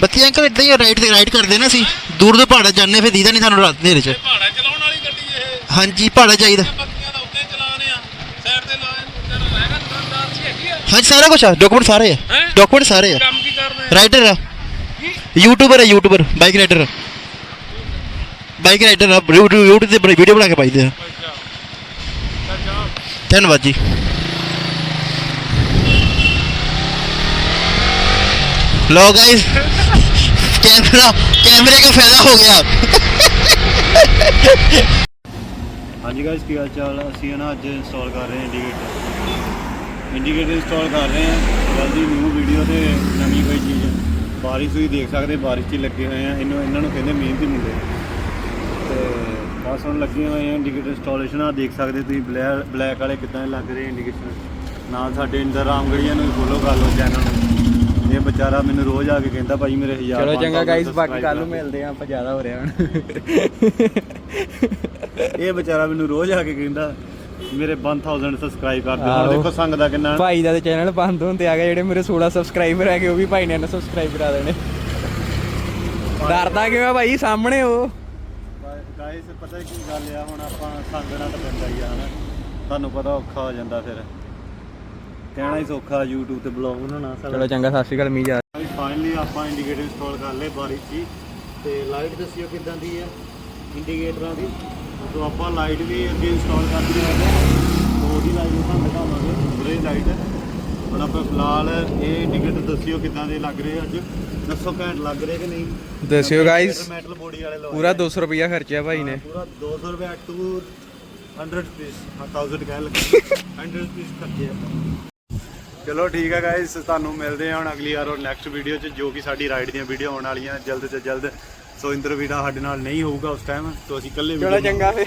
ਬੱਤੀ ਅੰਕਲ ਇਦਾਂ ਹੀ ਰਾਈਟ ਤੇ ਰਾਈਟ ਕਰਦੇ ਨਾ ਅਸੀਂ। ਦੂਰ ਤੋਂ ਪਹਾੜਾ ਜਾਂਦੇ ਫਿਰ ਦੀਦਾ ਨਹੀਂ ਸਾਨੂੰ ਰਾਤ ਦੇ ਵਿੱਚ ਹਾਂਜੀ ਪਹਾੜਾ ਚਾਹੀਦਾ ਹਾਂਜੀ ਸਾਰਾ ਕੁਝ ਆ ਡਾਕੂਮੈਂਟ ਸਾਰੇ ਆ। ਡਾਕੂਮੈਂਟ ਸਾਰੇ ਆ। ਰਾਈਡਰ ਆ? ਯੂਟਿਊਬਰ ਆ। ਯੂਟਿਊਬਰ ਬਾਈਕ ਰਾਈਡਰ ਆ। ਬਾਈਕ ਰਾਈਡਰ ਆ ਯੂਟਿਊਬ ਤੇ ਵੀਡੀਓ ਬਣਾ ਕੇ ਪਾਈਦੇ ਆ। ਧੰਨਵਾਦ ਜੀ। ਲੋ ਗਾਇਸ कैमरा कैमरे का फायदा हो गया ਹਾਂਜੀ ਗਾਇਸ ਕੀ ਹਾਲ ਚਾਲ ਆ? ਅਸੀਂ ਨਾ ਅੱਜ ਇੰਸਟਾਲ ਕਰ ਰਹੇ ਹਾਂ ਇੰਡੀਕੇਟਰ ਇੰਡੀਕੇਟਰ ਇੰਸਟਾਲ ਕਰ ਰਹੇ ਹਾਂ ਜਲਦੀ ਨਿਊ ਵੀਡੀਓ ਤੇ ਨਵੀਂ ਕੋਈ ਚੀਜ਼ ਬਾਰਿਸ਼ ਤੁਸੀਂ ਦੇਖ ਸਕਦੇ ਬਾਰਿਸ਼ 'ਚ ਹੀ ਲੱਗੇ ਹੋਏ ਆ ਇਹਨੂੰ ਇਹਨਾਂ ਨੂੰ ਕਹਿੰਦੇ ਮਿਹਨਤੀ ਮੁੰਡੇ ਤੇ ਬਸ ਹੁਣ ਲੱਗੇ ਹੋਏ ਆ ਇੰਡੀਕੇਟਰ ਇੰਸਟਾਲੇਸ਼ਨ ਆ ਦੇਖ ਸਕਦੇ ਤੁਸੀਂ ਬਲੈਕ ਬਲੈਕ ਵਾਲੇ ਕਿਦਾਂ ਦੇ ਲੱਗ ਰਹੇ ਇੰਡੀਕੇਸ਼ਨ ਨਾਲ ਸਾਡੇ ਇੰਦਰ ਰਾਮਗੜੀਆਂ ਨੂੰ ਫੋਲੋ ਕਰ ਲਓ ਚੈਨਲ ਨੂੰ ਇਹ ਵਿਚਾਰਾ ਮੈਨੂੰ ਰੋਜ਼ ਆ ਕੇ ਕਹਿੰਦਾ ਭਾਈ ਮੇਰੇ 1000 ਚਲੋ ਚੰਗਾ 5000 ਗਾਇਸ ਬਾਕੀ ਕੱਲ ਨੂੰ। ਮਿਲਦੇ ਆਂ ਆਪਾਂ ਜ਼ਿਆਦਾ ਹੋ ਰਿਹਾ ਹੁਣ। ਇਹ ਵਿਚਾਰਾ ਮੈਨੂੰ ਰੋਜ਼ ਆ ਕੇ ਕਹਿੰਦਾ ਮੇਰੇ 1000 ਸਬਸਕ੍ਰਾਈਬ ਕਰ ਦਿਓ। ਹੁਣ ਦੇਖੋ ਸੰਗ ਦਾ ਕਿੰਨਾ। ਭਾਈ ਦਾ ਤੇ ਚੈਨਲ ਬੰਦ ਹੋਣ ਤੇ ਆ ਗਿਆ ਜਿਹੜੇ ਮੇਰੇ 16 ਸਬਸਕ੍ਰਾਈਬਰ ਹੈਗੇ ਉਹ ਵੀ ਭਾਈ ਨੇ ਸਬਸਕ੍ਰਾਈਬ ਕਰਾ ਦੇਣੇ। ਡਰਦਾ ਆ ਭਾਈ ਸਾਹਮਣੇ ਉਹ? ਗਾਇਸ ਪਤਾ ਕੀ ਗੱਲ ਆ ਹੁਣ ਆਪਾਂ ਸੰਗਣਾ ਤਾਂ ਪੈਂਦਾ ਹੀ ਆ ਹਨਾ। ਤੁਹਾਨੂੰ ਪਤਾ ਔਖਾ ਹੋ ਜਾਂਦਾ ਫਿਰ। ਕਹਿਣਾ ਹੀ ਸੌਖਾ YouTube ਤੇ ਬਲੌਗ ਬਣਾਉਣਾ ਚਲੋ ਚੰਗਾ ਸਤਿ ਸ਼੍ਰੀ ਅਕਾਲ ਮੀਂਹ ਜਾ ਫਾਈਨਲੀ ਆਪਾਂ ਇੰਡੀਕੇਟਰ ਇੰਸਟਾਲ ਕਰ ਲਏ ਬਾਰਿਸ਼ ਹੀ ਤੇ ਲਾਈਟ ਦੱਸਿਓ ਕਿਦਾਂ ਦੀ ਹੈ ਇੰਡੀਕੇਟਰਾਂ ਦੀ। ਤੋਂ ਆਪਾਂ ਲਾਈਟ ਵੀ ਅੱਗੇ ਇੰਸਟਾਲ ਕਰਨੀ ਹੈ ਤਾਂ ਉਹਦੀ ਲਾਈਟ ਨੂੰ ਤੁਹਾਨੂੰ ਦਿਖਾਵਾਂਗੇ ਬਰੇ ਲਾਈਟ ਹੁਣ ਆਪਾਂ ਫਿਲਹਾਲ ਇਹ ਇੰਡੀਕੇਟਰ ਦੱਸਿਓ ਕਿਦਾਂ ਦੇ ਲੱਗ ਰਹੇ ਅੱਜ। ਦੱਸੋ ਘੈਂਟ ਲੱਗ ਰਹੇ ਕਿ ਨਹੀਂ? ਦੱਸਿਓ guys। ਮੈਟਲ ਬੋਡੀ ਵਾਲੇ ਲਵਾਏ ਪੂਰਾ 200 ਰੁਪਿਆ ਖਰਚਿਆ ਭਾਈ ਨੇ। ਪੂਰਾ 200 ਰੁਪਏ ਟੂ 100 ਪੀਸ 1000 ਕਹਿ ਲੱਗੇ। 100 ਪੀਸ ਖਰਚੇ ਚਲੋ ਠੀਕ ਹੈ ਗਾਇਸ ਤੁਹਾਨੂੰ ਮਿਲਦੇ ਹਾਂ ਹੁਣ ਅਗਲੀ ਵਾਰ ਔਰ ਨੈਕਸਟ ਵੀਡੀਓ 'ਚ ਜੋ ਕਿ ਸਾਡੀ ਰਾਈਡ ਦੀਆਂ ਵੀਡੀਓ ਆਉਣ ਵਾਲੀਆਂ ਜਲਦ ਤੋਂ ਜਲਦ। ਸੋ ਇੰਦਰ ਵੀਰਾ ਸਾਡੇ ਨਾਲ ਨਹੀਂ ਹੋਊਗਾ ਉਸ ਟਾਈਮ ਸੋ ਅਸੀਂ ਇਕੱਲੇ ਚਲੋ ਚੰਗਾ। ਫੇ